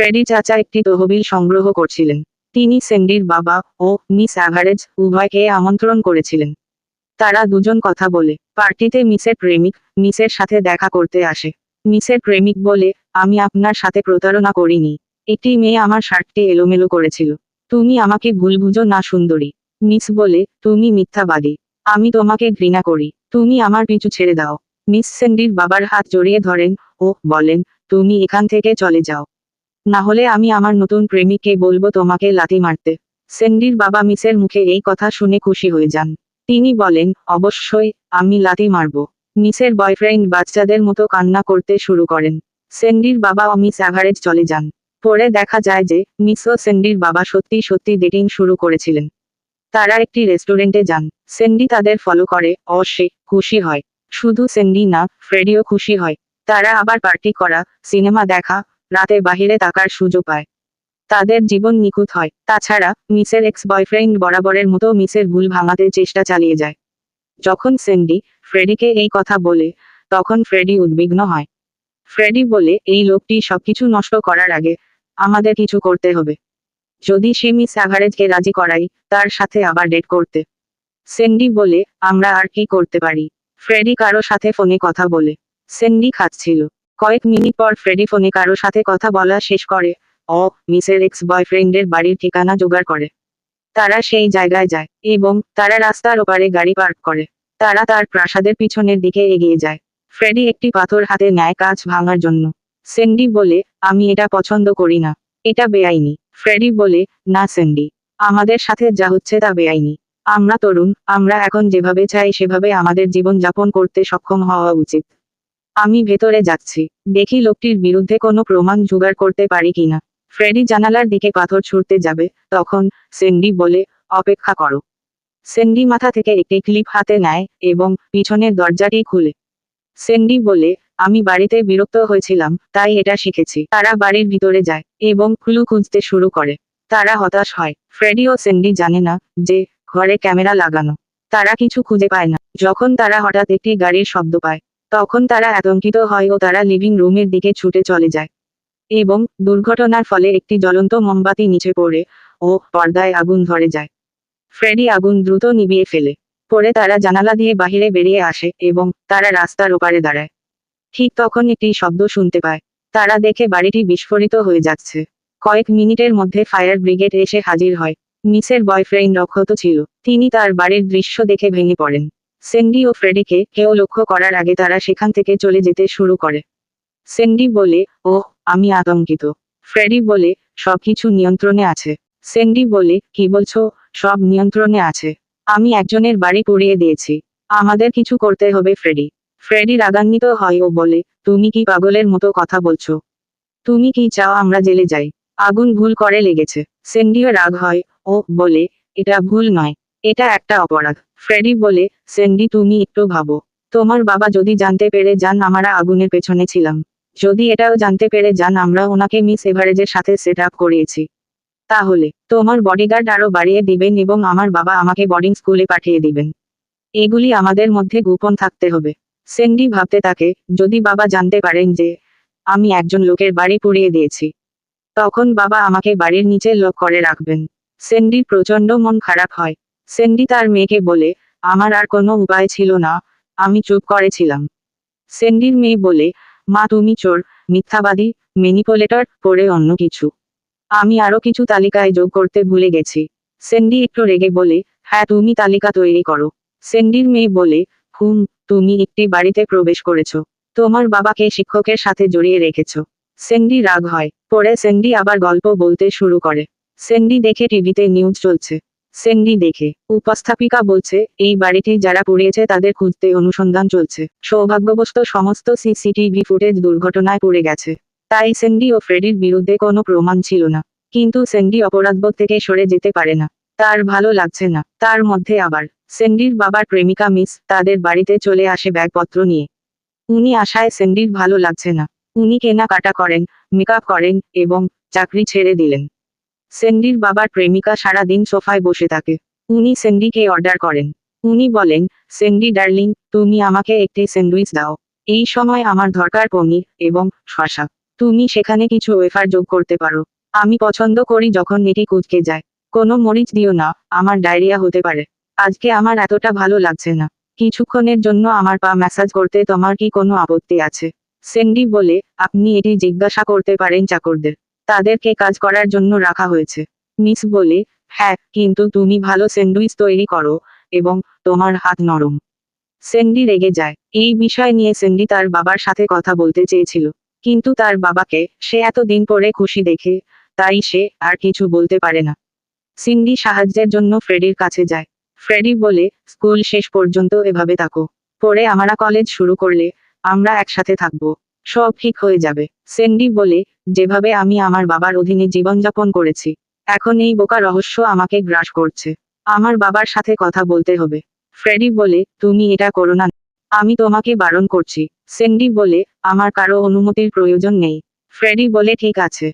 Freddie চাচা একটি তহবিল সংগ্রহ করছিলেন। তিনি সেন্ডির বাবা ও মিস অ্যাভারেজ উভয়কে আমন্ত্রণ করেছিলেন। তারা দুজন কথা বলে, পার্টিতে মিসের প্রেমিক মিসের সাথে দেখা করতে আসে। মিসের প্রেমিক বলে, আমি আপনার সাথে প্রতারণা করিনি। একটি মেয়ে আমার শার্টটি এলোমেলো করেছিল। তুমি আমাকে ভুল বুঝো না, সুন্দরী। মিস বলে, তুমি মিথ্যাবাদী। আমি তোমাকে ঘৃণা করি। তুমি আমার পিছু ছেড়ে দাও। মিস সেন্ডির বাবার হাত জড়িয়ে ধরেন ও বলেন, তুমি এখান থেকে চলে যাও। না হলে আমি আমার নতুন প্রেমিককে বলব তোমাকে লাথি মারতে। সেন্ডির বাবা মিসের মুখে এই কথা শুনে খুশি হয়ে যান। তিনি বলেন, অবশ্যই, আমি লাথি মারব। মিসের বয়ফ্রেন্ড বাচ্চাদের মতো কান্না করতে শুরু করেন। সেন্ডির বাবা ও মিস অ্যাভারেজ চলে যান। পরে দেখা যায় যে, মিস ও সেন্ডির বাবা সত্যি সত্যি ডেটিং শুরু করেছিলেন। তারা একটি রেস্টুরেন্টে যান। সেন্ডি তাদের ফলো করে, ও, সে খুশি হয়। শুধু সেন্ডি না, ফ্রেডিও খুশি হয়। তারা আবার পার্টি করা, সিনেমা দেখা রাতে বাহিরে থাকার সুযোগ পায়। তাদের জীবন নিখুঁত হয়। তাছাড়া, মিসের এক্স বয়ফ্রেন্ড বরাবরের মতো মিসের ভুল ভাঙাতে চেষ্টা চালিয়ে যায়। যখন সেন্ডি ফ্রেডিকে এই কথা বলে, তখন ফ্রেডি উদ্বিগ্ন হয়। ফ্রেডি বলে, এই লোকটি সবকিছু নষ্ট করার আগে আমাদের কিছু করতে হবে। যদি সে মিস অ্যাভারেজকে রাজি করাই তার সাথে আবার ডেট করতে। সেন্ডি বলে, আমরা আর কি করতে পারি? ফ্রেডি কারও সাথে ফোনে কথা বলে। সেন্ডি খাচ্ছিল। কয়েক মিনিট পর ফ্রেডি ফোনে কারও সাথে কথা বলা শেষ করে। ও মিসের এক্স বয়ফ্রেন্ডের বাড়ির ঠিকানা জোগাড় করে। তারা সেই জায়গায় যায় এবং তারা রাস্তার ওপারে গাড়ি পার্ক করে। তারা তার প্রাসাদের পিছনের দিকে এগিয়ে যায়। ফ্রেডি একটি পাথর হাতে নেয় কাজ ভাঙার জন্য। সেন্ডি বলে, আমি এটা পছন্দ করি না। এটা বেআইনি। ফ্রেডি বলে, না সেন্ডি। আমাদের সাথে যা হচ্ছে তা বেআইনি। আমরা তরুণ, আমরা এখন যেভাবে চাই সেভাবে আমাদের জীবন যাপন করতে সক্ষম হওয়া উচিত। আমি ভেতরে যাচ্ছি। দেখি লোকটির বিরুদ্ধে কোনো প্রমাণ জোগাড় করতে পারি কিনা। ফ্রেডি জানালার দিকে পাথর ছুঁড়তে যাবে, তখন সেন্ডি বলে, অপেক্ষা করো। সেন্ডি মাথা থেকে একটি ক্লিপ হাতে নেয় এবং পিছনের দরজাটি খুলে। সেন্ডি বলে, আমি বাড়িতে বিরক্ত হয়েছিলাম, তাই এটা শিখেছি। তারা বাড়ির ভিতরে যায় এবং ক্লু খুঁজতে শুরু করে। তারা হতাশ হয়। ফ্রেডি ও সেন্ডি জানে না যে, ঘরে ক্যামেরা লাগানো। তারা কিছু খুঁজে পায় না। যখন তারা হঠাৎ একটি গাড়ির শব্দ পায় তখন তারা আতঙ্কিত হয় ও তারা লিভিং রুমের দিকে ছুটে চলে যায়। এবং দুর্ঘটনার ফলে একটি জ্বলন্ত মোমবাতি নিচে পড়ে ও পর্দায় আগুন ধরে যায়। ফ্রেডি আগুন দ্রুত নিভিয়ে ফেলে। পরে তারা জানালা দিয়ে বাহিরে বেরিয়ে আসে এবং তারা রাস্তার ওপারে দাঁড়ায়। ঠিক তখন একটি শব্দ শুনতে পায়। তারা দেখে বাড়িটি বিস্ফোরিত হয়ে যাচ্ছে। কয়েক মিনিটের মধ্যে ফায়ার ব্রিগেড এসে হাজির হয়। মিসের বয়ফ্রেন্ড অক্ষত ছিল। তিনি তার বাড়ির দৃশ্য দেখে ভেঙে পড়েন। সেন্ডি ও ফ্রেডিকে কেউ লক্ষ্য করার আগে তারা সেখান থেকে চলে যেতে শুরু করে। সেন্ডি বলে, ওহ, আমি আতঙ্কিত। ফ্রেডি বলে, সবকিছু নিয়ন্ত্রণে আছে। সেন্ডি বলে, কি বলছো? সব নিয়ন্ত্রণে আছে। আমি একজনের বাড়ি পুড়িয়ে দিয়েছি। আমাদের কিছু করতে হবে, ফ্রেডি। ফ্রেডি রাগান্বিত হয় ও বলে, তুমি কি পাগলের মতো কথা বলছো? তুমি কি চাও আমরা জেলে যাই? আগুন ভুল করে লেগেছে। সেন্ডিও রাগ হয় ও বলে, এটা ভুল নয়। এটা একটা অপরাধ। ফ্রেডি বলে, সেন্ডি, তুমি একটু ভাবো। তোমার বাবা যদি জানতে পেরে যান, আমরা আগুনের পেছনে ছিলাম। যদি এটাও জানতে পেরে যান, আমরা ওনাকে মিস এভারেজের সাথে সেট আপ করিয়েছি। তাহলে, তোমার বডিগার্ড আরও বাড়িয়ে দিবেন এবং আমার বাবা আমাকে বোর্ডিং স্কুলে পাঠিয়ে দিবেন। এগুলি আমাদের মধ্যে গোপন থাকতে হবে। সেন্ডি ভাবতে থাকে, যদি বাবা জানতে পারেন যে আমি একজন লোকের বাড়ি পুড়িয়ে দিয়েছি, তখন বাবা আমাকে বাড়ির নিচে লক করে রাখবেন। সেন্ডির প্রচণ্ড মন খারাপ হয়। সেন্ডি তার মেয়েকে বলে, আমার আর কোনো উপায় ছিল না, আমি চুপ করেছিলাম। সেন্ডির মেয়ে বলে, মা, তুমি চোর, মিথ্যাবাদী, ম্যানিপুলেটর পরে অন্য কিছু। আমি আরও কিছু তালিকায় যোগ করতে ভুলে গেছি। সেন্ডি একটু রেগে বলে হ্যাঁ তুমি তালিকা তৈরি করো। সেন্ডির মেয়ে বলে, হুম, তুমি একটি বাড়িতে প্রবেশ করেছ। তোমার বাবাকে শিক্ষকের সাথে জড়িয়ে রেখেছ। সেন্ডি রাগ হয়। পরে সেন্ডি আবার গল্প বলতে শুরু করে। সেন্ডি দেখে টিভিতে নিউজ চলছে। সেন্ডি দেখে। উপস্থাপিকা বলছে, এই বাড়িটি যারা পুড়িয়েছে তাদের খুঁজতে অনুসন্ধান চলছে। সৌভাগ্যবশত সমস্ত সিসিটিভি ফুটেজ দুর্ঘটনায় পড়ে গেছে। তাই সেন্ডি ও ফ্রেডির বিরুদ্ধে কোনো প্রমাণ ছিল না। কিন্তু সেন্ডি অপরাধবোধ থেকে সরে যেতে পারে না। তার ভালো লাগছে না। তার মধ্যে আবার সেন্ডির বাবার প্রেমিকা মিস তাদের বাড়িতে চলে আসে ব্যাগপত্র নিয়ে। উনি আশায় সেন্ডির ভালো লাগছে না। উনি কেনাকাটা করেন, মেকআপ করেন এবং চাকরি ছেড়ে দিলেন। সেন্ডির বাবার প্রেমিকা সারা দিন সোফায় বসে থাকে। উনি সেন্ডিকে অর্ডার করেন। উনি বলেন সেন্ডি ডার্লিং, তুমি আমাকে একটি স্যান্ডউইচ দাও। এই সময় আমার দরকার পনির এবং শশা তুমি সেখানে কিছু ওয়েফার যোগ করতে পারো। আমি পছন্দ করি যখন এটি কুচকে যায়। কোনো মরিচ দিও না, আমার ডায়রিয়া হতে পারে। আজকে আমার এতটা ভালো লাগছে না। কিছুক্ষণের জন্য আমার পা ম্যাসাজ করতে তোমার কি কোনো আপত্তি আছে? সেন্ডি বলে, আপনি এটি জিজ্ঞাসা করতে পারেন চাকরদের। তাদেরকে কাজ করার জন্য রাখা হয়েছে। মিস বলে হ্যাঁ কিন্তু তুমি ভালো স্যান্ডউইচ তৈরি করো এবং তোমার হাত নরম। সেন্ডি রেগে যায়। এই বিষয় নিয়ে সেন্ডি তার বাবার সাথে কথা বলতে চেয়েছিল। কিন্তু তার বাবাকে সে এত দিন পরে খুশি দেখে, তাই সে আর কিছু বলতে পারে না। সিন্ডি সাহায্যের জন্য ফ্রেডির কাছে যায়। ফ্রেডি বলে, স্কুল শেষ পর্যন্ত এভাবে থাকো। পরে আমরা কলেজ শুরু করলে আমরা একসাথে থাকব। সব ঠিক হয়ে যাবে। সেন্ডি বলে, যেভাবে আমি আমার বাবার অধীনে জীবনযাপন করেছি, এখন এই বোকা রহস্য আমাকে গ্রাস করছে। আমার বাবার সাথে কথা বলতে হবে। ফ্রেডি বলে, তুমি এটা করো না। আমি তোমাকে বারণ করছি। সেন্ডি বলে, আমার কারও অনুমতির প্রয়োজন নেই। ফ্রেডি বলে, ঠিক আছে।